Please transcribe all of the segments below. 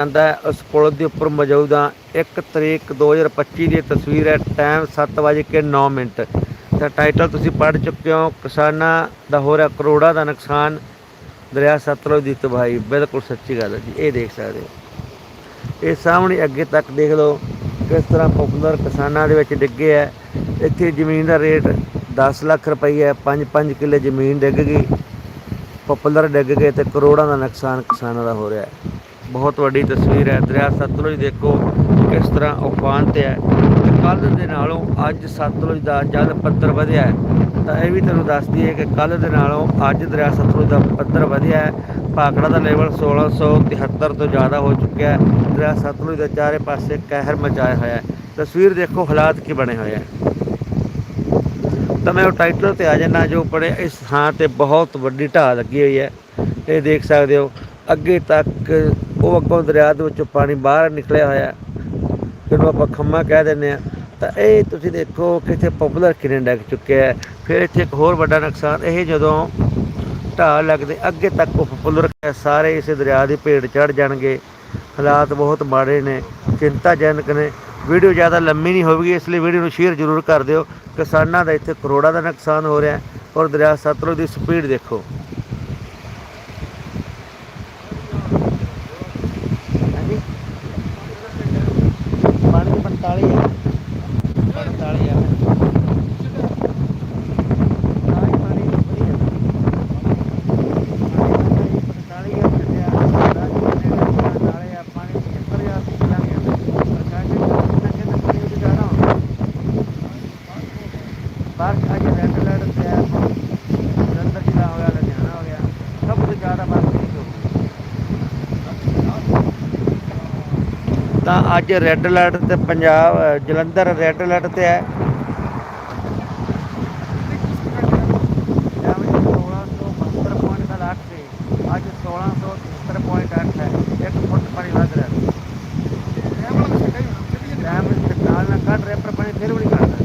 ਜਾਂਦਾ ਹੈ। ਉਸ ਪੁਲ ਦੇ ਉੱਪਰ ਮੌਜੂਦ ਹਾਂ। 1 ਤਰੀਕ 2025 ਦੀ ਤਸਵੀਰ ਹੈ। Time 7:09 minute. ਤਾਂ ਟਾਈਟਲ ਤੁਸੀਂ ਪੜ੍ਹ ਚੁੱਕੇ ਹੋ। ਕਿਸਾਨਾਂ ਦਾ ਹੋ ਰਿਹਾ, ਕਰੋੜਾਂ ਦਾ ਨੁਕਸਾਨ। ਦਰਿਆ ਸਤਲੁਜ ਦੀ ਤਬਾਹੀ। ਬਿਲਕੁਲ ਸੱਚੀ ਗੱਲ ਹੈ ਜੀ। ਇਹ ਦੇਖ ਸਕਦੇ ਹੋ। ਇਹ ਸਾਹਮਣੇ ਅੱਗੇ ਤੱਕ ਦੇਖ ਲਓ। ਕਿਸ ਤਰ੍ਹਾਂ ਪਪੂਲਰ ਕਿਸਾਨਾਂ ਦੇ ਵਿੱਚ ਡਿੱਗੇ ਹੈ। ਇੱਥੇ ਜ਼ਮੀਨ ਦਾ ਰੇਟ 10 ਲੱਖ ਰੁਪਈਆ ਹੈ। 5-5 ਕਿੱਲੇ ਜ਼ਮੀਨ ਡਿੱਗ ਗਈ। ਪਪੂਲਰ ਡਿੱਗ ਗਏ ਤੇ ਕਰੋੜਾਂ ਦਾ ਨੁਕਸਾਨ ਕਿਸਾਨਾਂ ਦਾ ਹੋ ਰਿਹਾ ਹੈ। ਬਹੁਤ ਵੱਡੀ ਤਸਵੀਰ ਹੈ। ਦਰਿਆ ਸਤਲੁਜ ਦੇਖੋ ਕਿਸ ਤਰ੍ਹਾਂ ਉਫਾਨ ਤੇ ਹੈ। ਤੇ ਕੱਲ ਦੇ ਨਾਲੋਂ ਅੱਜ ਸਤਲੁਜ ਦਾ ਜਲ ਪੱਧਰ ਵਧਿਆ ਹੈ, ਤਾਂ ਇਹ ਵੀ ਤੁਹਾਨੂੰ ਦੱਸ ਦਈਏ ਕਿ ਕੱਲ ਦੇ ਨਾਲੋਂ ਅੱਜ ਦਰਿਆ ਸਤਲੁਜ ਦਾ ਪੱਧਰ ਵਧਿਆ ਹੈ। ਭਾਖੜਾ ਦਾ ਲੈਵਲ 1673 ਤੋਂ ਜ਼ਿਆਦਾ ਹੋ ਚੁੱਕਿਆ ਹੈ। ਦਰਿਆ ਸਤਲੁਜ ਦੇ ਚਾਰੇ ਪਾਸੇ ਕਹਿਰ ਮਚਾਇਆ ਹੋਇਆ ਹੈ। ਤਸਵੀਰ ਦੇਖੋ ਹਾਲਾਤ ਕੀ ਬਣੇ ਹੋਏ ਹੈ। ਤਾਂ ਮੈਂ ਉਹ ਟਾਈਟਲ ਤੇ ਆ ਜਾਣਾ ਜੋ ਪੜੇ ਇਸ ਥਾਂ ਤੇ ਬਹੁਤ ਵੱਡੀ ਢਾਹ ਲੱਗੀ ਹੋਈ ਹੈ। ਇਹ ਦੇਖ ਸਕਦੇ ਹੋ, ਅੱਗੇ ਤੱਕ ਉਹ ਅੱਗੋਂ ਦਰਿਆ ਦੇ ਵਿੱਚੋਂ ਪਾਣੀ ਬਾਹਰ ਨਿਕਲਿਆ ਹੋਇਆ ਹੈ, ਜਿਹਨੂੰ ਆਪਾਂ ਖੰਮਾ ਕਹਿ ਦਿੰਦੇ ਆ ਤਾਂ ਇਹ ਤੁਸੀਂ ਦੇਖੋ ਕਿ ਇੱਥੇ ਪਪੂਲਰ ਕਿੰਨੇ ਡਿੱਗ ਚੁੱਕਿਆ ਹੈ। ਫਿਰ ਇੱਥੇ ਇੱਕ ਹੋਰ ਵੱਡਾ ਨੁਕਸਾਨ ਇਹ ਜਦੋਂ ਢਾਹ ਲੱਗਦੇ ਅੱਗੇ ਤੱਕ ਉਹ ਪਪੂਲਰ ਸਾਰੇ ਇਸੇ ਦਰਿਆ ਦੀ ਭੇਡ ਚੜ ਜਾਣਗੇ। ਹਾਲਾਤ ਬਹੁਤ ਮਾੜੇ ਨੇ ਚਿੰਤਾਜਨਕ ਨੇ। ਵੀਡੀਓ ਜ਼ਿਆਦਾ ਲੰਮੀ ਨਹੀਂ ਹੋਵੇਗੀ ਇਸ ਲਈ ਵੀਡੀਓ ਨੂੰ ਸ਼ੇਅਰ ਜ਼ਰੂਰ ਕਰ ਦਿਓ। ਕਿਸਾਨਾਂ ਦਾ ਇੱਥੇ ਕਰੋੜਾਂ ਦਾ ਨੁਕਸਾਨ ਹੋ ਰਿਹਾ ਹੈ ਔਰ ਦਰਿਆ ਸਤਲੁਜ ਦੀ ਸਪੀਡ ਦੇਖੋ ਹਾਂਜੀ ਪਾਣੀ 45 ਹੈ 45 ਹੈ ਪਾਣੀ ਪਾਣੀ ਵਧੀਆ ਪਾਣੀ 45 ਹੈ ਚੱਲਿਆ ਨਾਲੇ ਆ ਪਾਣੀ 70000 ਦੀ ਲਾਂਗੇ ਪ੍ਰਕਾਸ਼ ਕਿੰਨਾ ਕਿੰਨਾ ਪਾਣੀ ਉਹ ਜਾਣਾ ਬਾਹਰ ਅੱਜ ਰੈੱਡ ਅਲਰਟ ਤੇ ਹੈ। ਜਲੰਧਰ ਜ਼ਿਲ੍ਹਾ ਹੋ ਗਿਆ ਲੁਧਿਆਣਾ ਹੋ ਗਿਆ। ਸਭ ਤੋਂ ਜ਼ਿਆਦਾ ਬਾਰਿਸ਼ ਹੋ ਤਾਂ ਅੱਜ ਰੈੱਡ ਅਲਰਟ ਤੇ ਪੰਜਾਬ ਜਲੰਧਰ ਰੈੱਡ ਅਲਰਟ ਤੇ ਹੈ। ਜਾਂ ਵਿੱਚ 1672 ਪੁਆਇੰਟ ਦਾ ਲਾਟ ਸੀ ਅੱਜ 1673.8 ਹੈ ਇੱਕ ਫੁੱਟ ਪਾਣੀ ਵੱਧ ਰਿਹਾ ਡੈਮ ਵਿੱਚ ਨਾਲ ਨਾ ਕੱਢ ਰਿਹਾ ਪਰ ਪਾਣੀ ਫਿਰ ਵੀ ਨਹੀਂ ਕੱਢਦਾ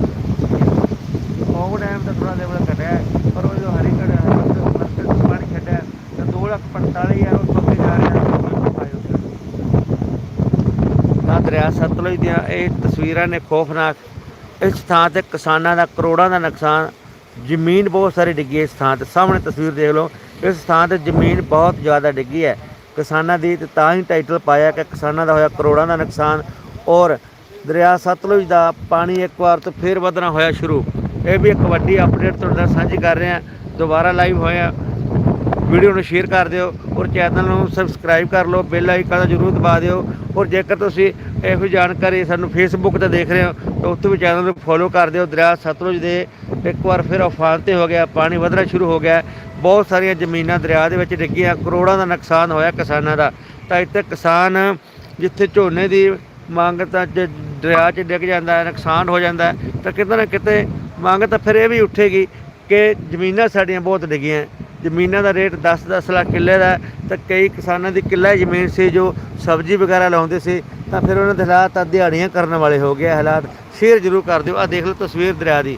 ਉਹ ਡੈਮ ਦਾ ਥੋੜਾ ਲੈਵਲ ਘਟਿਆ ਹੈ, ਪਰ ਉਹ ਜੋ ਹਰੀ ਕੜ ਮਸਕਟ ਤੋਂ ਪਾਣੀ ਛੱਡਿਆ ਤਾਂ 2 ਲੱਖ 45 ਹਜ਼ਾਰ ਉਸ ਤੋਂ ਅੱਗੇ ਜਾ ਰਿਹਾ ਹੈ ਕੋਈ ਪਾਣੀ ਉੱਥੇ ਤਾਂ ਦਰਿਆ ਸਤਲੁਜ ਦੀਆਂ ਇਹ ਤਸਵੀਰਾਂ ਨੇ ਖੋਫਨਾਕ। ਇਸ ਥਾਂ ਤੇ ਕਿਸਾਨਾਂ ਦਾ ਕਰੋੜਾਂ ਦਾ ਨੁਕਸਾਨ, ਜ਼ਮੀਨ ਬਹੁਤ ਸਾਰੀ ਡਿੱਗੀ ਇਸ ਥਾਂ ਤੇ। ਸਾਹਮਣੇ ਤਸਵੀਰ ਦੇਖ ਲਓ, ਇਸ ਥਾਂ ਤੇ ਜ਼ਮੀਨ ਬਹੁਤ ਜ਼ਿਆਦਾ ਡਿੱਗੀ ਹੈ। ਕਿਸਾਨਾਂ ਦੀ ਤਾਂ ਹੀ ਟਾਈਟਲ ਪਾਇਆ ਕਿ ਕਿਸਾਨਾਂ ਦਾ ਹੋਇਆ ਕਰੋੜਾਂ ਦਾ ਨੁਕਸਾਨ ਔਰ ਦਰਿਆ ਸਤਲੁਜ ਦਾ ਪਾਣੀ ਇੱਕ ਵਾਰ ਤੋਂ ਫੇਰ ਵਧਣਾ ਹੋਇਆ ਸ਼ੁਰੂ। ਇਹ ਵੀ ਇੱਕ ਵੱਡੀ ਅਪਡੇਟ ਤੁਹਾਡੇ ਨਾਲ ਸਾਂਝੀ ਕਰ ਰਹੇ। ਹਾਂ ਦੁਬਾਰਾ ਲਾਈਵ ਹੋਇਆ। ਵੀਡੀਓ ਨੂੰ ਸ਼ੇਅਰ ਕਰ ਦਿਓ ਔਰ ਚੈਨਲ ਨੂੰ ਸਬਸਕ੍ਰਾਈਬ ਕਰ ਲਓ ਬੈਲ ਆਈਕਨ ਦਾ ਜਰੂਰ ਦਬਾ ਦਿਓ ਔਰ ਜੇਕਰ ਤੁਸੀਂ ਇਹੋ ਜਾਣਕਾਰੀ ਸਾਨੂੰ ਫੇਸਬੁੱਕ ਤੇ ਦੇਖ ਰਹੇ ਹੋ, ਤਾਂ ਉੱਥੇ ਵੀ ਚੈਨਲ ਨੂੰ ਫੋਲੋ ਕਰ ਦਿਓ। ਦਰਿਆ ਸਤਲੁਜ ਦੇ ਇੱਕ ਵਾਰ ਫਿਰ ਉਫਾਨ ਤੇ ਹੋ ਗਿਆ, ਪਾਣੀ ਵਧਣਾ ਸ਼ੁਰੂ ਹੋ ਗਿਆ। ਬਹੁਤ ਸਾਰੀਆਂ ਜ਼ਮੀਨਾਂ ਦਰਿਆ ਦੇ ਵਿੱਚ ਡਿੱਗੀਆਂ, ਕਰੋੜਾਂ ਦਾ ਨੁਕਸਾਨ ਹੋਇਆ ਕਿਸਾਨਾਂ ਦਾ। ਤਾਂ ਇੱਥੇ ਕਿਸਾਨ ਜਿੱਥੇ ਝੋਨੇ ਦੀ ਮੰਗ ਤਾਂ ਜੇ ਦਰਿਆ 'ਚ ਡਿੱਗ ਜਾਂਦਾ ਹੈ, ਨੁਕਸਾਨ ਹੋ ਜਾਂਦਾ ਤਾਂ ਕਿਤੇ ਨਾ ਕਿਤੇ ਮੰਗ ਤਾਂ ਫਿਰ ਇਹ ਵੀ ਉੱਠੇਗੀ ਕਿ ਜ਼ਮੀਨਾਂ ਸਾਡੀਆਂ ਬਹੁਤ ਡਿੱਗੀਆਂ। ਜ਼ਮੀਨਾਂ ਦਾ ਰੇਟ 10-10 ਲੱਖ ਕਿੱਲੇ ਦਾ ਤਾਂ ਕਈ ਕਿਸਾਨਾਂ ਦੀ ਕਿੱਲਾ ਹੀ ਜ਼ਮੀਨ ਸੀ ਜੋ ਸਬਜ਼ੀ ਵਗੈਰਾ ਲਾਉਂਦੇ ਸੀ, ਤਾਂ ਫਿਰ ਉਹਨਾਂ ਦੇ ਹਾਲਾਤ ਤਾਂ ਦਿਹਾੜੀਆਂ ਕਰਨ ਵਾਲੇ ਹੋ ਗਏ ਹਾਲਾਤ, ਸ਼ੇਅਰ ਜ਼ਰੂਰ ਕਰ ਦਿਓ। ਆ ਦੇਖ ਲਓ ਤਸਵੀਰ ਦਰਿਆ ਦੀ।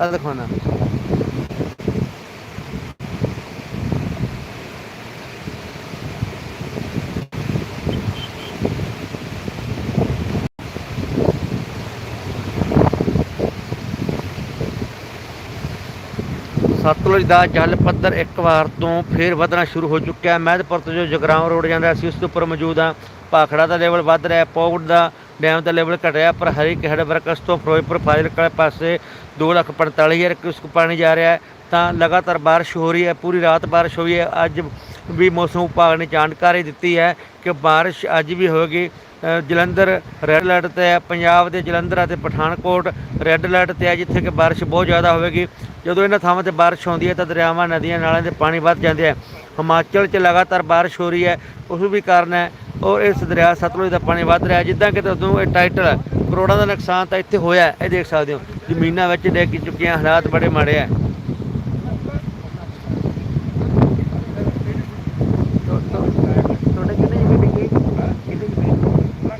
ਆ ਦਿਖਾਉਣਾ। ਸਤਲੁਜ ਦਾ ਜਲ ਪੱਧਰ ਇੱਕ ਵਾਰ ਤੋਂ ਫੇਰ ਵਧਣਾ ਸ਼ੁਰੂ ਹੋ ਚੁੱਕਿਆ ਹੈ। ਮਹਿਦਪੁਰ ਤੋਂ ਜੋ ਜਗਰਾਉਂ ਰੋਡ ਜਾਂਦਾ ਸੀ ਉਸ ਤੋਂ ਉੱਪਰ ਮੌਜੂਦ ਆ ਭਾਖੜਾ ਦਾ ਲੈਵਲ ਵੱਧ ਰਿਹਾ ਹੈ। ਦਾ ਡੈਮ ਦਾ ਲੈਵਲ ਘਟ ਰਿਹਾ, ਪਰ ਹਰੀ ਕਿਹੜ ਵਰਕਸ ਤੋਂ ਫਿਰੋਜ਼ਪੁਰ ਫਾਜ਼ਿਲਕਾ ਵਾਲੇ ਪਾਸੇ 245000 ਕਿਊਸਕ ਪਾਣੀ ਜਾ ਰਿਹਾ ਹੈ। ਤਾਂ ਲਗਾਤਾਰ ਬਾਰਿਸ਼ ਹੋ ਰਹੀ ਹੈ, ਪੂਰੀ ਰਾਤ ਬਾਰਿਸ਼ ਹੋਈ ਹੈ। ਅੱਜ ਵੀ ਮੌਸਮ ਵਿਭਾਗ ਨੇ ਜਾਣਕਾਰੀ ਦਿੱਤੀ ਹੈ ਕਿ ਬਾਰਿਸ਼ ਅੱਜ ਵੀ ਹੋਵੇਗੀ ਜਲੰਧਰ ਰੈੱਡ ਅਲਰਟ ਤੇ ਹੈ। ਪੰਜਾਬ ਦੇ ਜਲੰਧਰ ਅਤੇ ਪਠਾਨਕੋਟ ਰੈੱਡ ਅਲਰਟ ਤੇ ਹੈ ਜਿੱਥੇ ਕਿ ਬਾਰਿਸ਼ ਬਹੁਤ ਜ਼ਿਆਦਾ ਹੋਵੇਗੀ। ਜਦੋਂ ਇਹਨਾਂ ਥਾਵਾਂ ਤੇ ਬਾਰਿਸ਼ ਹੁੰਦੀ ਹੈ ਤਾਂ ਦਰਿਆਵਾਂ, ਨਦੀਆਂ, ਨਾਲਿਆਂ ਦੇ ਪਾਣੀ ਵੱਧ ਜਾਂਦੇ ਆ ਹਿਮਾਚਲ 'ਚ ਲਗਾਤਾਰ ਬਾਰਿਸ਼ ਹੋ ਰਹੀ ਹੈ। ਉਸ ਵੀ ਕਾਰਨ ਹੈ ਔਰ ਇਸ ਦਰਿਆ ਸਤਲੁਜ ਦਾ ਪਾਣੀ ਵੱਧ ਰਿਹਾ ਜਿੱਦਾਂ ਕਿ ਤੁਹਾਨੂੰ ਇਹ ਟਾਈਟਲ ਕਰੋੜਾਂ ਦਾ ਨੁਕਸਾਨ ਤਾਂ ਇੱਥੇ ਹੋਇਆ ਇਹ ਦੇਖ ਸਕਦੇ ਹੋ। ਜ਼ਮੀਨਾਂ ਵਿੱਚ ਡਿੱਗ ਚੁੱਕੀਆਂ, ਹਾਲਾਤ ਬੜੇ ਮਾੜੇ ਹੈ ਤੁਹਾਡੇ ਕਿੰਨੇ ਜਗ੍ਹਾ ਡਿੱਗੀ ਕਿੰਨੇ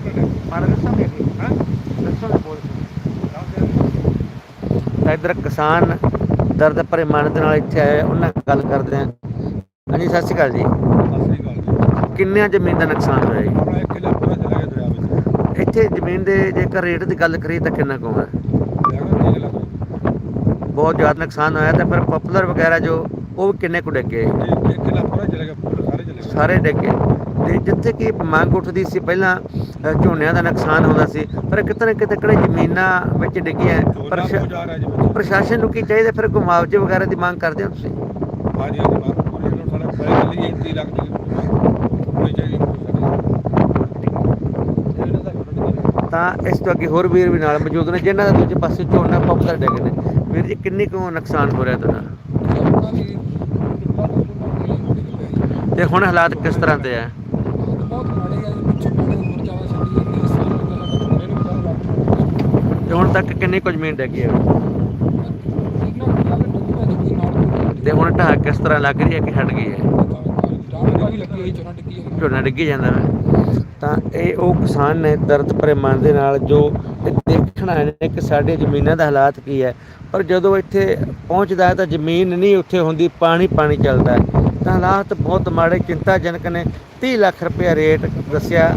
ਜਗ੍ਹਾ ਮਾੜਾ ਦੱਸਾਂਗੇ ਅੱਗੇ ਹਾਂ ਦੱਸਾਂਗੇ ਬੋਲ ਇੱਧਰ ਕਿਸਾਨ ਦਰਦ ਭਰੇ ਮਨ ਦੇ ਨਾਲ ਇੱਥੇ ਆਏ ਉਹਨਾਂ ਨਾਲ ਗੱਲ ਕਰਦੇ ਹਾਂ। ਹਾਂਜੀ ਸਤਿ ਸ਼੍ਰੀ ਅਕਾਲ ਜੀ। ਸਤਿ ਸ੍ਰੀ ਅਕਾਲ ਜੀ। ਕਿੰਨਿਆਂ ਜ਼ਮੀਨ ਦਾ ਨੁਕਸਾਨ ਹੋਇਆ ਜੀ? ਆਪਣਾ ਇੱਥੇ ਜ਼ਮੀਨ ਦੇ ਜੇਕਰ ਰੇਟ ਦੀ ਗੱਲ ਕਰੀਏ ਤਾਂ ਕਿੰਨਾ ਕੁ ਹੈ ਬਹੁਤ ਜ਼ਿਆਦਾ ਨੁਕਸਾਨ ਹੋਇਆ ਤਾਂ ਫਿਰ ਪਪੂਲਰ ਵਗੈਰਾ ਜੋ ਉਹ ਕਿੰਨੇ ਕੁ ਡਿੱਗੇ ਪੂਰਾ ਚਲੇ ਗਿਆ ਸਾਰੇ ਡਿੱਗੇ ਤੇ ਜਿੱਥੇ ਕਿ ਮੰਗ ਉੱਠਦੀ ਸੀ ਪਹਿਲਾਂ ਝੋਨਿਆਂ ਦਾ ਨੁਕਸਾਨ ਹੁੰਦਾ ਸੀ ਪਰ ਕਿਤੇ ਨਾ ਕਿਤੇ ਕਿਹੜੇ ਜ਼ਮੀਨਾਂ ਵਿੱਚ ਡਿੱਗੀਆਂ ਪ੍ਰਸ਼ਾਸਨ ਨੂੰ ਕੀ ਚਾਹੀਦਾ ਫਿਰ ਕੋਈ ਮੁਆਵਜ਼ੇ ਵਗੈਰਾ ਦੀ ਮੰਗ ਕਰਦੇ ਹੋ ਤੁਸੀਂ? ਹਾਂਜੀ ਹਾਂਜੀ ਬਾਤ ਪੂਰੀ ਨੂੰ ਸਾਡਾ ਪਹਿਲੇ ਚੱਲੀ 30 ਲੱਖ ਦੀ ਪੂਰੀ ਚਾਹੀਦੀ ਇਹਨਾਂ ਦਾ ਛੋਟਾ ਤਾਂ ਇਸ ਤੋਂ ਅੱਗੇ ਹੋਰ ਵੀਰ ਵੀ ਨਾਲ ਮੌਜੂਦ ਨੇ ਜਿਨ੍ਹਾਂ ਦਾ ਦੂਜੇ ਪਾਸੇ ਝੋਨਾ ਪਪੂਲਰ ਡਿੱਗੇ ਨੇ। ਵੀਰ ਜੀ ਕਿੰਨੀ ਕੁ ਨੁਕਸਾਨ ਹੋ ਰਿਹਾ ਤੁਹਾਡਾ? ਤੇ ਹੁਣ ਹਾਲਾਤ ਕਿਸ ਤਰ੍ਹਾਂ ਦੇ ਆ? ਬਹੁਤ ਮਾੜੇ ਆ ਜੀ ਪਿੱਛੋਂ ਪਾਣੀ ਉੱਪਰ ਜਾਵਾ ਛੱਡੀ ਜਾਂਦੀ ਇਸ ਸਾਲ ਪਹਿਲਾਂ ਤਾਂ ਝੋਨੇ ਨੂੰ ਬਹੁਤ ਲੱਗ ਤੇ ਹੁਣ ਤੱਕ ਕਿੰਨੀ ਕੁ ਜ਼ਮੀਨ ਡਿੱਗੀ ਹੈ ਤੇ ਹੁਣ ਢਾਹ ਕਿਸ ਤਰ੍ਹਾਂ ਲੱਗ ਰਹੀ ਹੈ ਕਿ ਹਟ ਗਈ ਹੈ? ਝੋਨਾ ਡਿੱਗੀ ਜਾਂਦਾ ਹੈ ਤਾਂ ਇਹ ਉਹ ਕਿਸਾਨ ਨੇ ਦਰਦ ਭਰੇ ਮਨ ਦੇ ਨਾਲ ਜੋ ਇਹ ਦੇਖਣ ਨੇ ਕਿ ਸਾਡੇ ਜ਼ਮੀਨਾਂ ਦਾ ਹਾਲਾਤ ਕੀ ਹੈ। ਪਰ ਜਦੋਂ ਇੱਥੇ ਪਹੁੰਚਦਾ ਹੈ ਤਾਂ ਜ਼ਮੀਨ ਨਹੀਂ ਉੱਥੇ ਹੁੰਦੀ ਪਾਣੀ ਪਾਣੀ ਚੱਲਦਾ ਹੈ। ਤਾਂ ਹਾਲਾਤ ਬਹੁਤ ਮਾੜੇ ਚਿੰਤਾਜਨਕ ਨੇ। 30 ਲੱਖ ਰੁਪਏ ਰੇਟ ਦੱਸਿਆ।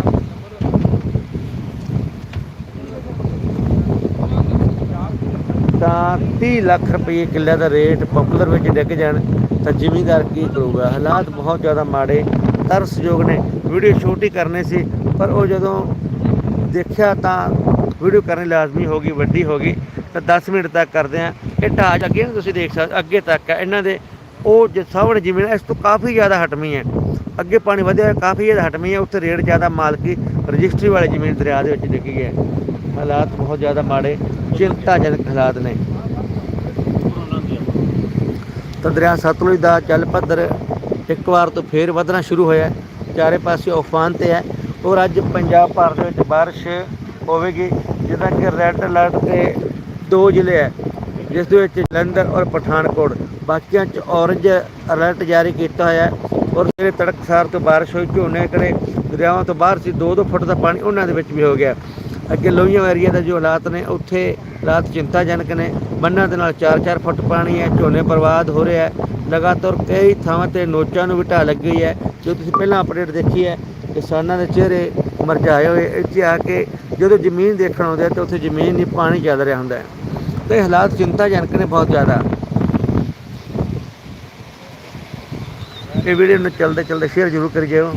ਤਾਂ 30 ਲੱਖ ਰੁਪਏ ਕਿੱਲੇ ਦਾ ਰੇਟ ਪਪੂਲਰ ਵਿੱਚ ਡਿੱਗ ਜਾਣ ਤਾਂ ਜ਼ਿਮੀਂਦਾਰ ਕੀ ਕਰੂਗਾ? ਹਾਲਾਤ ਬਹੁਤ ਜ਼ਿਆਦਾ ਮਾੜੇ, ਤਰਸਯੋਗ ਨੇ। ਵੀਡੀਓ ਛੋਟੀ ਕਰਨੀ ਸੀ, ਪਰ ਉਹ ਜਦੋਂ ਦੇਖਿਆ ਤਾਂ ਵੀਡੀਓ ਕਰਨੀ ਲਾਜ਼ਮੀ ਹੋ ਗਈ, ਵੱਡੀ ਹੋ ਗਈ। ਤਾਂ 10 ਮਿੰਟ ਤੱਕ ਕਰਦੇ ਆ ਇਹ ਢਾਜ ਅੱਗੇ ਤੁਸੀਂ ਦੇਖ ਸਕਦੇ ਅੱਗੇ ਤੱਕ ਇਹਨਾਂ ਦੇ ਉਹ ਜੇ ਸਾਹਮਣੇ ਜ਼ਮੀਨ ਹੈ, ਇਸ ਤੋਂ ਕਾਫੀ ਜ਼ਿਆਦਾ ਹਟਮੀ ਹੈ। ਅੱਗੇ ਪਾਣੀ ਵਧਿਆ ਹੋਇਆ, ਕਾਫੀ ਜ਼ਿਆਦਾ ਹਟਮੀ ਹੈ। ਉੱਥੇ ਰੇਟ ਜ਼ਿਆਦਾ ਮਾਲਕੀ ਰਜਿਸਟਰੀ ਵਾਲੀ ਜ਼ਮੀਨ ਦਰਿਆ ਦੇ ਵਿੱਚ ਡਿੱਗੀ ਹੈ। ਹਾਲਾਤ ਬਹੁਤ ਜ਼ਿਆਦਾ ਮਾੜੇ ਚਿੰਤਾਜਨਕ ਹਾਲਾਤ ਨੇ। ਤਾਂ ਦਰਿਆ ਸਤਲੁਜ ਦਾ ਜਲ ਪੱਧਰ ਇੱਕ ਵਾਰ ਤੋਂ ਫੇਰ ਵਧਣਾ ਸ਼ੁਰੂ ਹੋਇਆ ਚਾਰੇ ਪਾਸੇ ਉਫਾਨ ਤੇ ਹੈ। ਔਰ ਅੱਜ ਪੰਜਾਬ ਭਰ ਦੇ ਵਿੱਚ ਬਾਰਿਸ਼ ਹੋਵੇਗੀ ਜਿੱਦਾਂ ਕਿ ਰੈੱਡ ਅਲਰਟ ਤੇ ਦੋ ਜ਼ਿਲ੍ਹੇ ਹੈ। ਜਿਸ ਦੇ ਵਿੱਚ ਜਲੰਧਰ ਔਰ ਪਠਾਨਕੋਟ, ਬਾਕੀਆਂ 'ਚ ਔਰੰਜ ਅਲਰਟ ਜਾਰੀ ਕੀਤਾ ਹੋਇਆ ਹੈ। ਔਰ ਜਿਹੜੇ ਤੜਕਸਾਰ ਤੋਂ ਬਾਰਿਸ਼ ਹੋਈ, ਝੋਨੇ ਕਿਹੜੇ ਦਰਿਆਵਾਂ ਤੋਂ ਬਾਹਰ ਸੀ 2-2 ਫੁੱਟ ਦਾ ਪਾਣੀ ਉਹਨਾਂ ਦੇ ਵਿੱਚ ਵੀ ਹੋ ਗਿਆ। ਅੱਗੇ ਲੋਹੀਆਂ ਏਰੀਆ ਦਾ ਜੋ ਹਾਲਾਤ ਨੇ, ਉੱਥੇ ਹਾਲਾਤ ਚਿੰਤਾਜਨਕ ਨੇ। ਬੰਨਾਂ ਦੇ ਨਾਲ 4-4 ਫੁੱਟ ਪਾਣੀ ਹੈ, ਝੋਨੇ ਬਰਬਾਦ ਹੋ ਰਿਹਾ ਹੈ। ਲਗਾਤਾਰ ਕਈ ਥਾਵਾਂ ਤੇ ਨੋਚਾਂ ਨੂੰ ਵੀ ਢਾਹ ਲੱਗੀ ਹੋਈ ਹੈ। ਜੋ ਤੁਸੀਂ ਪਹਿਲਾਂ ਅਪਡੇਟ ਦੇਖੀ ਹੈ, ਕਿਸਾਨਾਂ ਦੇ ਚਿਹਰੇ ਮਰਝਾਏ ਹੋਏ। ਇੱਥੇ ਆ ਕੇ ਜਦੋਂ ਜ਼ਮੀਨ ਦੇਖਣ ਆਉਂਦੇ ਆ, ਤਾਂ ਉੱਥੇ ਜ਼ਮੀਨ ਨਹੀਂ ਪਾਣੀ ਚੱਲ ਰਿਹਾ ਹੁੰਦਾ ਹੈ। ਤੇ ਹਾਲਾਤ ਚਿੰਤਾਜਨਕ ਨੇ ਬਹੁਤ ਜ਼ਿਆਦਾ। ਇਹ ਵੀਡੀਓ ਨੂੰ ਚਲਦੇ ਚਲਦੇ ਸ਼ੇਅਰ ਜ਼ਰੂਰ ਕਰੀ ਜਾਇਓ।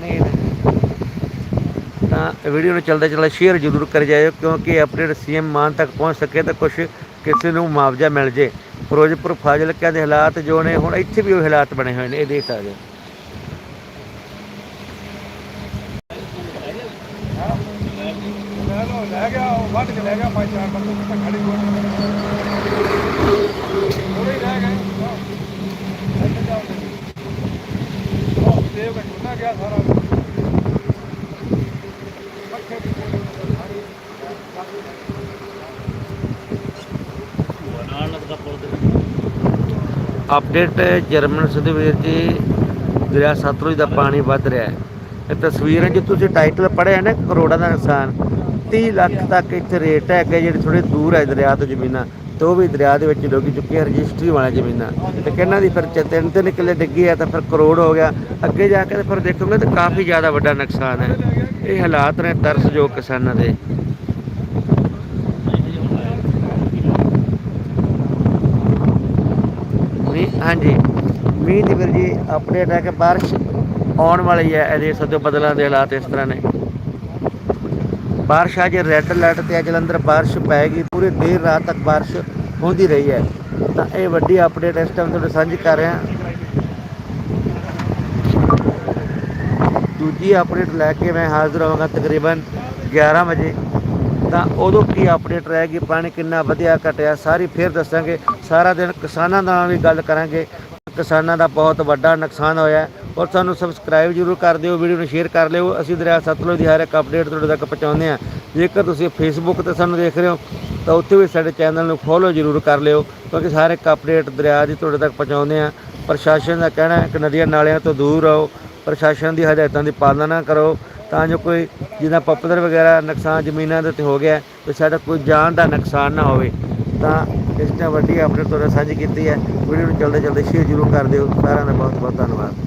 ਨਹੀਂ ਤਾਂ ਵੀਡੀਓ ਨੂੰ ਚਲਦੇ ਚਲਦੇ ਸ਼ੇਅਰ ਜ਼ਰੂਰ ਕਰ ਜਾਇਓ ਕਿਉਂਕਿ ਅਪਡੇਟ ਸੀਐਮ ਮਾਨ ਤੱਕ ਪਹੁੰਚ ਸਕੇ ਤਾਂ ਕੁਝ ਕਿਸੇ ਨੂੰ ਮੁਆਵਜ਼ਾ ਮਿਲ ਜੇ। ਫਿਰੋਜ਼ਪੁਰ ਫਾਜ਼ਿਲਕਾ ਦੇ ਹਾਲਾਤ ਜੋ ਨੇ, ਹੁਣ ਇੱਥੇ ਵੀ ਉਹ ਹਾਲਾਤ ਬਣੇ ਹੋਏ ਨੇ, ਇਹ ਦੇਖ ਸਕਦੇ ਹੋ ਲੈ ਗਿਆ ਉਹ ਵੱਢ ਕੇ ਲੈ ਗਿਆ ਪੰਜ ਚਾਰ ਬੰਦੇ ਤਾਂ ਖੜੇ ਹੋਏ ਥੋੜੇ ਹੀ ਰਹਿ ਗਏ ਇੱਥੇ ਜਾਓ ਉਹ ਦੇਵ ਦਾ ਝੋਨਾ ਗਿਆ ਸਾਰਾ ਪੱਖੇ ਦੀ ਸਾਰੀ ਅਪਡੇਟ ਜਰਮਨ ਸੁਧਵੀਰ ਜੀ ਦਰਿਆ ਸਤਲੁਜ ਦਾ ਪਾਣੀ ਵੱਧ ਰਿਹਾ ਹੈ। ਇਹ ਤਸਵੀਰਾਂ ਜੇ, ਤੁਸੀਂ ਟਾਈਟਲ ਪੜ੍ਹਿਆ ਨਾ, ਕਰੋੜਾਂ ਦਾ ਨੁਕਸਾਨ। 30 ਲੱਖ ਤੱਕ ਇੱਥੇ ਰੇਟ ਹੈ ਅੱਗੇ ਜਿਹੜੇ ਥੋੜੇ ਦੂਰ ਹੈ ਦਰਿਆ ਤੋਂ ਜ਼ਮੀਨਾਂ, ਤੇ ਉਹ ਵੀ ਦਰਿਆ ਦੇ ਵਿੱਚ ਡੁੱਬ ਚੁੱਕੀਆਂ ਰਜਿਸਟਰੀ ਵਾਲੀਆਂ ਜ਼ਮੀਨਾਂ। ਤੇ ਕਿਹਨਾਂ ਦੀ ਫਿਰ ਤਿੰਨ ਤਿੰਨ ਕਿੱਲੇ ਡਿੱਗੀ ਹੈ, ਤਾਂ ਫਿਰ ਕਰੋੜ ਹੋ ਗਿਆ। ਅੱਗੇ ਜਾ ਕੇ ਤਾਂ ਫਿਰ ਦੇਖੋਗੇ ਤਾਂ ਕਾਫੀ ਜ਼ਿਆਦਾ ਵੱਡਾ ਨੁਕਸਾਨ ਹੈ। ਇਹ ਹਾਲਾਤ ਨੇ ਤਰਸਯੋਗ ਕਿਸਾਨਾਂ ਦੇ। ਹਾਂਜੀ। ਮੀਂਹ ਦੀ ਵੀਰ ਜੀ ਅਪਡੇਟ ਹੈ ਕਿ ਬਾਰਿਸ਼ ਆਉਣ ਵਾਲੀ ਹੈ, ਇਹਦੇ ਸਦੋ ਬਦਲਾਂ ਦੇ ਹਾਲਾਤ ਇਸ ਤਰ੍ਹਾਂ ਨੇ। ਬਾਰਿਸ਼ ਅੱਜ ਰੈੱਡ ਅਲਰਟ ਤੇ ਹੈ ਜਲੰਧਰ ਬਾਰਿਸ਼ ਪੈਗੀ ਪੂਰੇ ਦੇਰ ਰਾਤ ਤੱਕ ਬਾਰਿਸ਼ ਹੁੰਦੀ ਰਹੀ ਹੈ। ਤਾਂ ਇਹ ਵੱਡੀ ਅਪਡੇਟ ਇਸ ਟਾਈਮ ਤੁਹਾਡੇ ਸਾਂਝੀ ਕਰ ਰਿਹਾ। ਦੂਜੀ ਅਪਡੇਟ ਲੈ ਕੇ ਮੈਂ ਹਾਜ਼ਰ ਹੋਵਾਂਗਾ ਤਕਰੀਬਨ 11 ਵਜੇ। ਤਾਂ ਉਦੋਂ ਕੀ ਅਪਡੇਟ ਰਹੇਗੀ ਪਾਣੀ ਕਿੰਨਾ ਵਧਿਆ ਘਟਿਆ, ਸਾਰੀ ਫੇਰ ਦੱਸਾਂਗੇ। ਸਾਰਾ ਦਿਨ ਕਿਸਾਨਾਂ ਨਾਲ ਵੀ ਗੱਲ ਕਰਾਂਗੇ। ਕਿਸਾਨਾਂ ਦਾ ਬਹੁਤ ਵੱਡਾ ਨੁਕਸਾਨ ਹੋਇਆ ਔਰ ਸਾਨੂੰ ਸਬਸਕ੍ਰਾਈਬ ਜ਼ਰੂਰ ਕਰ ਦਿਓ ਵੀਡੀਓ ਨੂੰ ਸ਼ੇਅਰ ਕਰ ਲਿਓ। ਅਸੀਂ ਦਰਿਆ ਸਤਲੁਜ ਦੀ ਹਰ ਇੱਕ ਅਪਡੇਟ ਤੁਹਾਡੇ ਤੱਕ ਪਹੁੰਚਾਉਂਦੇ ਹਾਂ। ਜੇਕਰ ਤੁਸੀਂ ਫੇਸਬੁੱਕ ਤੇ ਸਾਨੂੰ ਦੇਖ ਰਹੇ ਹੋ, ਤਾਂ ਉੱਥੇ ਵੀ ਸਾਡੇ ਚੈਨਲ ਨੂੰ ਫੋਲੋ ਜ਼ਰੂਰ ਕਰ ਲਿਓ, ਕਿਉਂਕਿ ਹਰ ਇੱਕ ਅਪਡੇਟ ਦਰਿਆ ਦੀ ਤੁਹਾਡੇ ਤੱਕ ਪਹੁੰਚਾਉਂਦੇ ਹਾਂ। ਪ੍ਰਸ਼ਾਸਨ ਦਾ ਕਹਿਣਾ ਹੈ ਕਿ ਨਦੀਆਂ ਨਾਲਿਆਂ ਤੋਂ ਦੂਰ ਰਹੋ, ਪ੍ਰਸ਼ਾਸਨ ਦੀ ਹਦਾਇਤਾਂ ਦੀ ਪਾਲਣਾ ਕਰੋ, ਤਾਂ ਜੋ ਕੋਈ ਜਿਹਦਾ ਪਪੂਲਰ ਵਗੈਰਾ ਨੁਕਸਾਨ ਜ਼ਮੀਨਾਂ ਦੇ ਉੱਤੇ ਹੋ ਗਿਆ ਤੇ ਸਾਡਾ ਕੋਈ ਜਾਨ ਦਾ ਨੁਕਸਾਨ ਨਾ ਹੋਵੇ, ਤਾਂ ਇਸ ਤਰ੍ਹਾਂ ਵੱਡੀ ਅਪਡੇਟ ਤੁਹਾਡੇ ਸਾਂਝੀ ਕੀਤੀ ਹੈ। ਵੀਡੀਓ ਨੂੰ ਚਲਦੇ ਚਲਦੇ ਸ਼ੇਅਰ ਜ਼ਰੂਰ ਕਰ ਦਿਓ। ਸਾਰਿਆਂ ਦਾ ਬਹੁਤ ਬਹੁਤ ਧੰਨਵਾਦ।